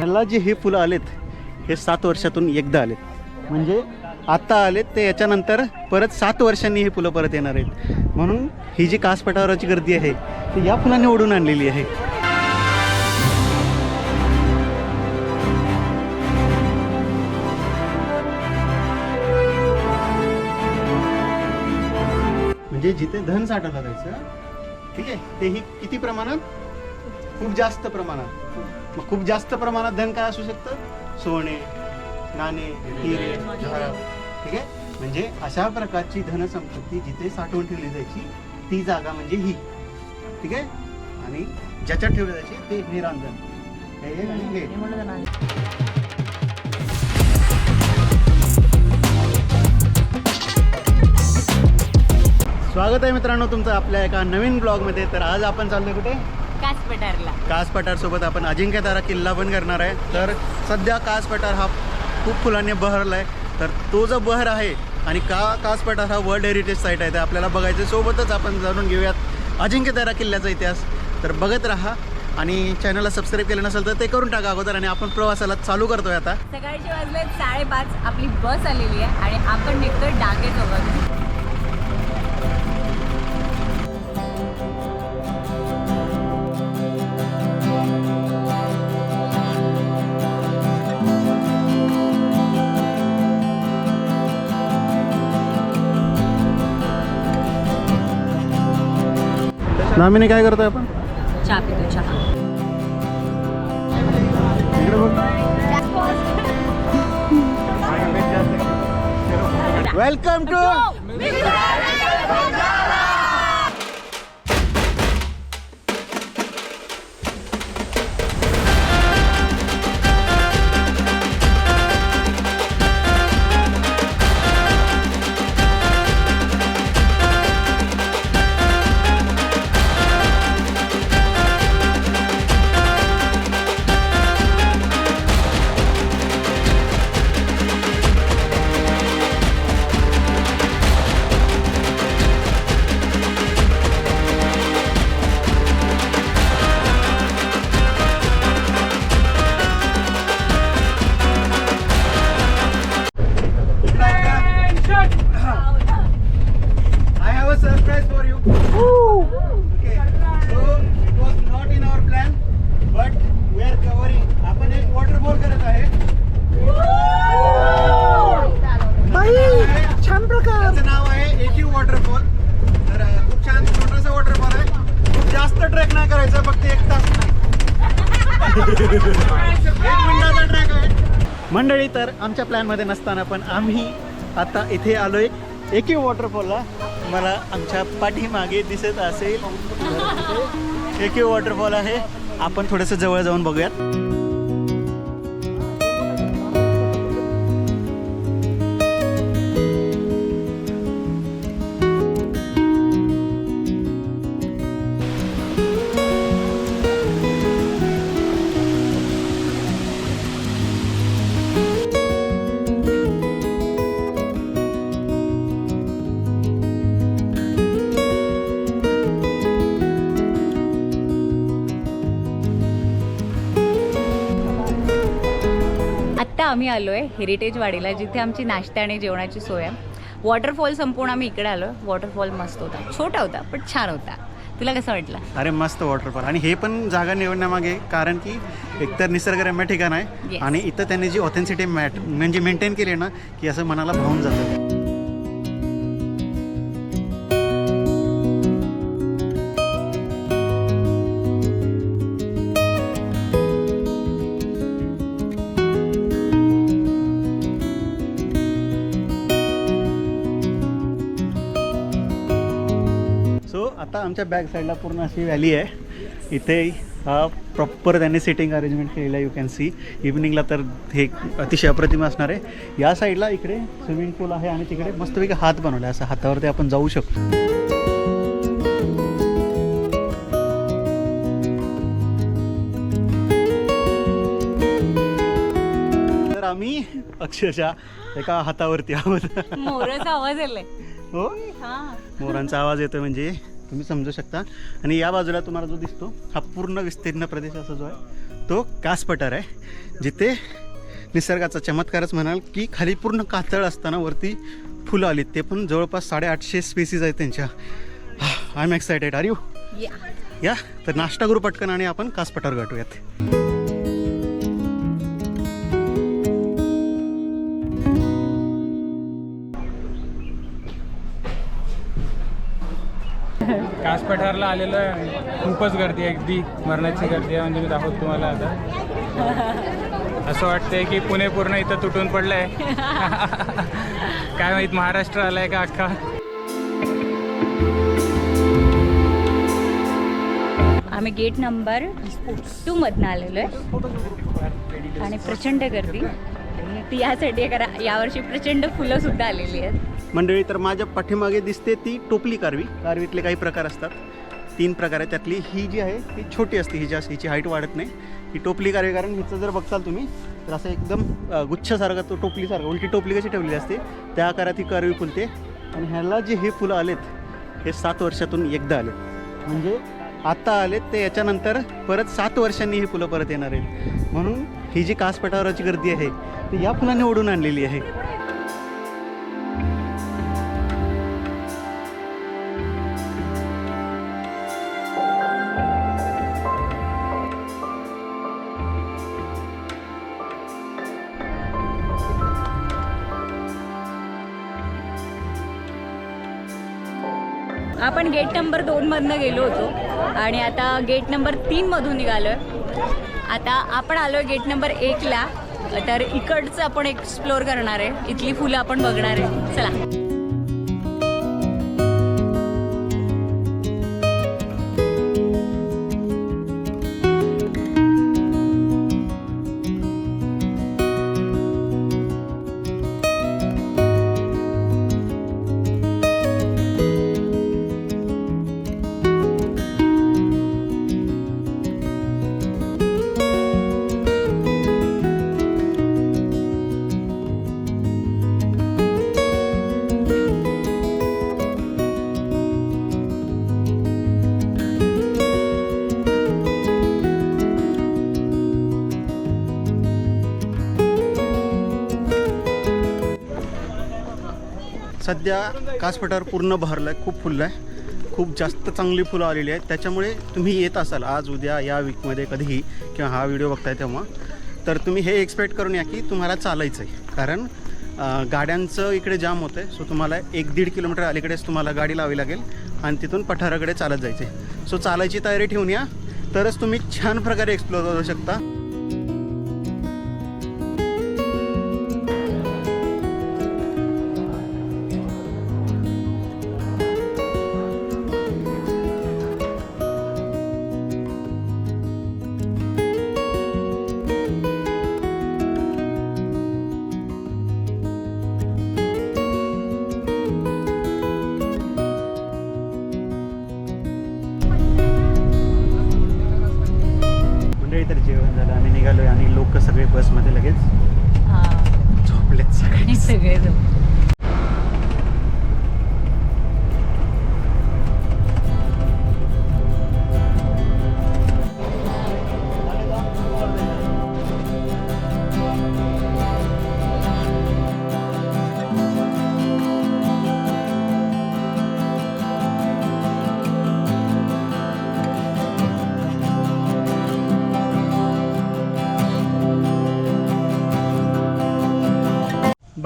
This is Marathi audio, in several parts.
मला जे हे फुलं आलेत हे सात वर्षातून एकदा आलेत. म्हणजे आत्ता आलेत ते याच्यानंतर परत सात वर्षांनी हे फुलं परत येणार आहेत. म्हणून ही जी कासपठाराची गर्दी आहे ती या फुलांनी ओढून आणलेली आहे. म्हणजे जिथे धन साठवलं जायचं ठीक आहे तेही किती प्रमाणात? खूप जास्त प्रमाणात. मग खूप जास्त प्रमाणात धन काय असू शकतं? सोने नाणे हिरे ठीक आहे? म्हणजे अशा प्रकारची धनसंपत्ती जिथे साठवून ठेवली जायची ती जागा म्हणजे ही. ठीक आहे? आणि ज्याच्यात ठेवली जायची ते हे रांजण हे आणि हे स्वागत आहे मित्रांनो तुमचं आपल्या एका नवीन ब्लॉगमध्ये तर आज आपण चाललोय कुठे? काच पठारला. कास पठारसोबत आपण अजिंक्यतारा किल्ला पण करणार आहे. तर सध्या कास पठार हा खूप फुलांनी बहरला आहे तर तो जो बहर आहे आणि का कास पठार हा वर्ल्ड हेरिटेज साईट आहे ते आपल्याला बघायचं. सोबतच आपण जाणून घेऊयात अजिंक्यतारा किल्ल्याचा इतिहास. तर बघत राहा आणि चॅनलला सबस्क्राईब केलं नसेल तर ते करून टाका अगोदर आणि आपण प्रवासाला चालू करतोय आता. सकाळचे वाजले साडेपाच आपली बस आलेली आहे आणि आपण निघतोय डांगे चौकातून. नामिनी काय करतोय आपण? चहा पितो चहा. इकडे बघ. Welcome to I have a surprise for you. Okay. So it was not in our plan, but we are covering. आपण एक वॉटरफॉल करत आहे. छान प्रकार त्याचं नाव आहे एकयू वॉटरफॉल तर अं, खूप छान छोटासा वॉटरफॉल आहे खूप जास्त ट्रेक नाही करायचं फक्त एक तास एक मिनिटाचा ट्रेक आहे मंडळी तर आमच्या प्लॅनमध्ये नसताना पण आम्ही आता इथे आलोय. एकयू वॉटरफॉलला मला आमच्या पाठीमागे दिसत असेल. एकयू वॉटरफॉल आहे. आपण थोडंसं जवळ जाऊन बघूयात. आम्ही आलोय हेरिटेज वाडीला जिथे आमची नाश्ता आणि जेवणाची सोय आहे. वॉटरफॉल संपूर्ण आम्ही इकडे आलो. वॉटरफॉल मस्त होता. छोटा होता पण छान होता. तुला कसं वाटलं? अरे मस्त वॉटरफॉल आणि हे पण जागा निवडण्यामागे कारण की एकतर निसर्गरम्य ठिकाण आहे. आणि इथं त्यांनी जी ऑथेन्सिटी मॅट म्हणजे मेंटेन केली ना की असं मनाला भावून जातं. आता आमच्या बॅक साईडला पूर्ण अशी व्हॅली आहे. इथे हा प्रॉपर त्यांनी सिटिंग अरेंजमेंट केलेलं आहे यू कॅन सी इव्हनिंगला तर हे अतिशय अप्रतिम असणार आहे. या साईडला इकडे स्विमिंग पूल आहे आणि तिकडे मस्तपैकी हात बनवला. आहे असं हातावरती आपण जाऊ शकतो. तर आम्ही अक्षरशः एका हातावरती आहोत. मोराचा आवाज आलाय. हो? हा. मोरांचा आवाज येतो म्हणजे तुम्ही समजू शकता. आणि या बाजूला तुम्हाला जो दिसतो हा पूर्ण विस्तीर्ण प्रदेश असा जो आहे तो कास पठार आहे. जिथे निसर्गाचा चमत्कारच म्हणाल की खाली पूर्ण कातळ असताना वरती फुलं आलीत. ते पण जवळपास साडेआठशे स्पेसीज आहेत त्यांच्या. I am excited are you yeah yeah तर नाश्ता करू पटकन आणि आपण कास पठार गाठूयात. कास पठारला आलेलो आहे. खूपच गर्दी आहे. अगदी मरणाची गर्दी आहे म्हणजे मी दाखवतो तुम्हाला आता. असं वाटतंय की पुणे पूर्ण इथं तुटून पडलंय. काय माहीत महाराष्ट्र आलाय का अख्खा? आम्ही गेट नंबर टू मधनं आलेलो आहे. आणि प्रचंड गर्दी. ती यासाठी आहे कारण यावर्षी प्रचंड फुलं सुद्धा आलेली आहेत. मंडळी तर माझ्या पाठीमागे दिसते ती टोपली कारवी. कारवीतले काही प्रकार असतात. तीन प्रकार आहे त्यातली. ही जी आहे ती छोटी असते. ही हिची हाईट वाढत नाही. ही टोपली कारवी कारण हिचं जर बघताल तुम्ही तर असं एकदम अ, गुच्छसारखा तो टोपलीसारखा उलटी टोपली कशी ठेवलेली असते त्या आकारात ही कारवी फुलते. आणि ह्याला जे हे फुलं आलेत हे सात वर्षातून एकदा आलेत. म्हणजे आत्ता आलेत ते याच्यानंतर परत सात वर्षांनी ही फुलं परत येणार आहेत. म्हणून ही जी कासपटावराची गर्दी आहे ती या फुलांनी ओढून आणलेली आहे. आपण गेट नंबर दोनमधनं गेलो होतो आणि आता गेट नंबर तीनमधून निघालो आता आपण आलो गेट नंबर एकला तर इकडचं आपण एक्सप्लोअर करणार आहे. इथली फुलं आपण बघणार आहे. चला. सध्या कासपठार पूर्ण भरलं आहे खूप फुललं आहे खूप जास्त चांगली फुलं आलेली आहेत. त्याच्यामुळे तुम्ही येत असाल आज उद्या या वीकमध्ये कधीही किंवा हा व्हिडिओ बघताय तेव्हा. तर तुम्ही हे एक्सपेक्ट करून या की तुम्हाला चालायचं आहे कारण गाड्यांचं इकडे जाम होतं आहे सो तुम्हाला एक दीड किलोमीटर अलीकडेच तुम्हाला गाडी लावावी लागेल आणि तिथून पठाराकडे चालत जायचं आहे सो चालायची तयारी ठेवून या. तरच तुम्ही छान प्रकारे एक्सप्लोर करू शकता.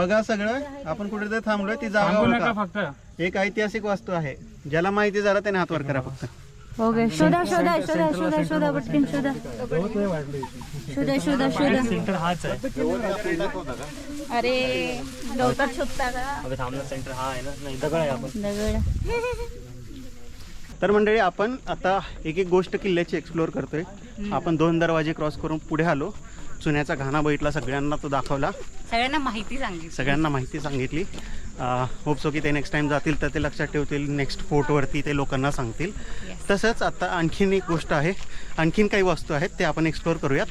बघा सगळं. आपण कुठेतरी थांबलोय ती जागा नका ओळखा. फक्त. एक ऐतिहासिक वास्तू आहे. ज्याला माहिती झालं त्याने हात वर करा फक्त. ओके शोधा शोधा शोधा शोधा शोधा पटकन शोधा. शोधा शोधा शोधा. सेंटर हाच आहे. अरे गवतात शोधता का? अबे थांबला सेंटर हा आहे ना. नाही दगड आहे आपण. दगड. तर मंडळी आपण आता एक एक गोष्ट किल्ल्याची एक्सप्लोअर करतोय. आपण दोन दरवाजे क्रॉस करून पुढे आलो. चुन्याचा घाणा बघितला सगळ्यांना तो दाखवला. सगळ्यांना माहिती सांगितली. सगळ्यांना माहिती सांगितली. होपसो की ते नेक्स्ट टाइम जातील तर ते लक्षात ठेवतील नेक्स्ट फोर्टवरती ते लोकांना सांगतील. तसंच आता आणखीन एक गोष्ट आहे. आणखीन काही वस्तू आहेत ते आपण एक्सप्लोअर करूयात.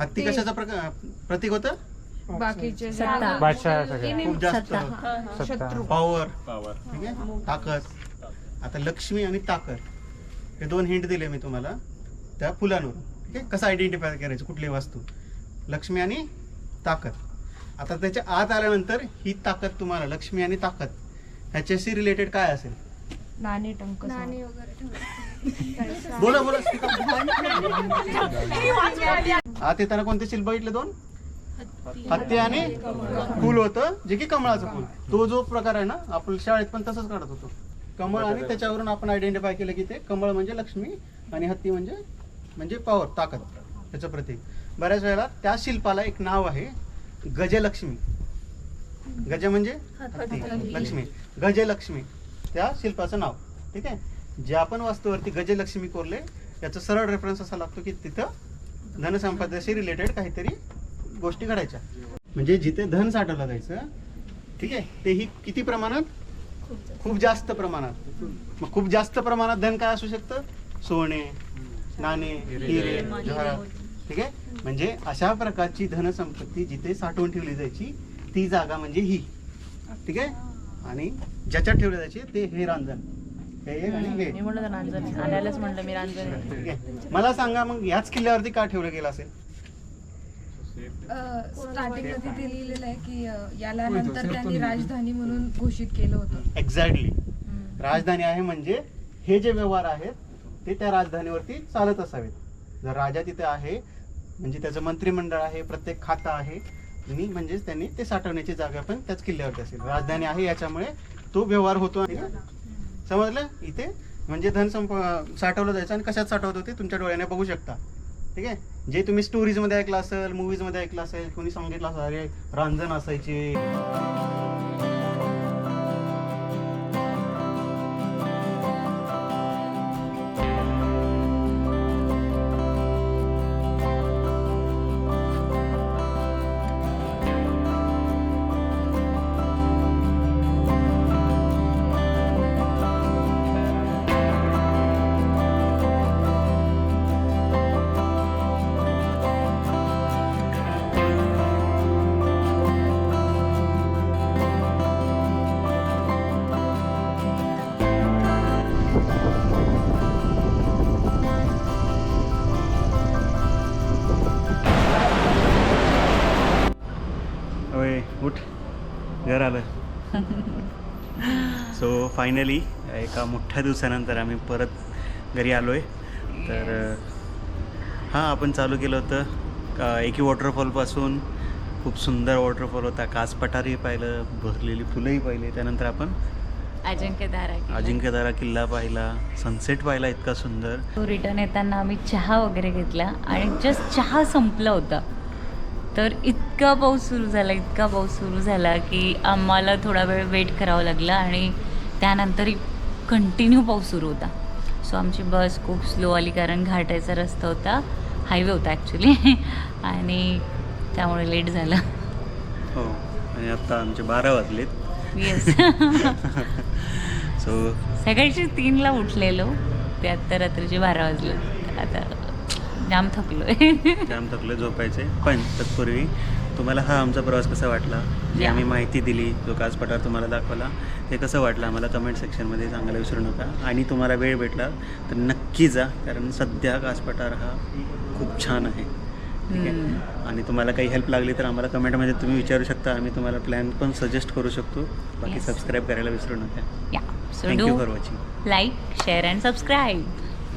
हत्ती ते- कशाचा प्रकार प्रतीक होतं? बाकीचे जे सत्ता बादशाह सगळे खूप जास्त. सत्ता. पॉवर ठीक आहे? ताकद. आता लक्ष्मी आणि ताकद हे दोन हिंट दिले मी तुम्हाला त्या फुलांवरून. ठीक आहे? कसं आयडेंटिफाय करायचं? कुठली वस्तू? लक्ष्मी आणि ताकद. आता त्याच्या आत आल्यानंतर ही ताकद तुम्हाला लक्ष्मी आणि ताकद ह्याच्याशी रिलेटेड काय असेल? नाणी टंक नाणी वगैरे बोला बोला. आत येताना कोणते शिल्प बघितले दोन? हत्ती. आणि फुल होतं जे की कमळाचं फुल. तो जो प्रकार आहे ना आपण शाळेत पण तसंच काढत होतो. कमळ आणि त्याच्यावरून आपण आयडेंटिफाय केलं की ते कमळ म्हणजे लक्ष्मी आणि हत्ती म्हणजे म्हणजे पॉवर ताकद त्याचं प्रतीक. बऱ्याच वेळेला त्या शिल्पाला एक नाव आहे गजलक्ष्मी. गज म्हणजे हत्ती लक्ष्मी. गजलक्ष्मी. त्या शिल्पाचं नाव. ठीक आहे? ज्या पण वस्तूवरती गजलक्ष्मी कोरले याचा सरळ रेफरन्स असा लागतो की तिथं धनसंपदेशी रिलेटेड काहीतरी गोष्टी घडायच्या. म्हणजे जिथे धन साठवलं जायचं ठीक आहे? तेही किती प्रमाणात खूप जास्त प्रमाणात. मग खूप जास्त प्रमाणात धन काय असू शकतं? सोने नाणे हिरे ठीक आहे? म्हणजे अशा प्रकारची धनसंपत्ती जिथे साठवून ठेवली जायची ती जागा म्हणजे ही. ठीक आहे? आणि ज्याच्यात ठेवली जायची ते हे रांजण. हे आणि हे. मला सांगा मग याच किल्ल्यावरती का ठेवलं गेलं असेल? स्टार्टिंगमध्ये ते लिहिलेलं आहे की याला नंतर त्यांनी राजधानी म्हणून घोषित केलं होतं. एक्झॅक्टली राजधानी आहे म्हणजे हे जे व्यवहार आहेत ते त्या राजधानीवरती चालत असावेत. जर राजा तिथे आहे म्हणजे त्याचं मंत्रिमंडळ आहे प्रत्येक खातं आहे आणि म्हणजेच त्यांनी ते साठवण्याची जागा पण त्याच किल्ल्यावरती असेल. राजधानी आहे याच्यामुळे तो व्यवहार होतो आणि समजलं? इथे म्हणजे धन संप साठवलं जायचं आणि कशात साठवत होते? तुमच्या डोळ्याने बघू शकता. ठीक आहे? जे तुम्ही स्टोरीजमध्ये ऐकलं असेल मूवीजमध्ये ऐकलं असेल कोणी सांगितलं असेल अरे रांजण असायचे. फायनली एका मोठ्या दिवसानंतर आम्ही परत घरी आलो आहे तर हां आपण चालू केलं होतं. का एकी वॉटरफॉलपासून खूप सुंदर वॉटरफॉल होता. कास पठारही पाहिलं भरलेली फुलंही पाहिली. त्यानंतर आपण अजिंक्यधारा किल्ला. अजिंक्यतारा किल्ला पाहिला. सनसेट पाहिला इतका सुंदर. तो रिटर्न येताना आम्ही चहा वगैरे घेतला आणि जस्ट चहा संपला होता. तर इतका पाऊस सुरू झाला इतका पाऊस सुरू झाला की आम्हाला थोडा वेळ वेट करावा लागला आणि त्यानंतर कंटिन्यू पाऊस सुरू होता. सो आमची बस खूप स्लो आली कारण घाटायचा रस्ता होता. हायवे होता ॲक्च्युली आणि त्यामुळे लेट झालं. हो आणि आत्ता आमचे बारा वाजलेत. येस सो सकाळची तीनला उठलेलो. ते आत्ता रात्रीचे बारा वाजले आता जाम थकलोय. जाम थकले झोपायचे पण तत्पूर्वी तुम्हाला हा आमचा प्रवास कसा वाटला? जी. आम्ही माहिती दिली जो कास पठार तुम्हाला दाखवला ते कसं वाटलं? आम्हाला कमेंट सेक्शनमध्ये सांगायला विसरू नका. आणि तुम्हाला वेळ भेटला तर नक्की जा कारण सध्या कास पठार हा खूप छान आहे. ठीक आहे? आणि तुम्हाला काही हेल्प लागली तर आम्हाला कमेंटमध्ये तुम्ही विचारू शकता. आम्ही तुम्हाला प्लॅन पण सजेस्ट करू शकतो. बाकी. सबस्क्राईब करायला विसरू नका. Thank you for watching like share and subscribe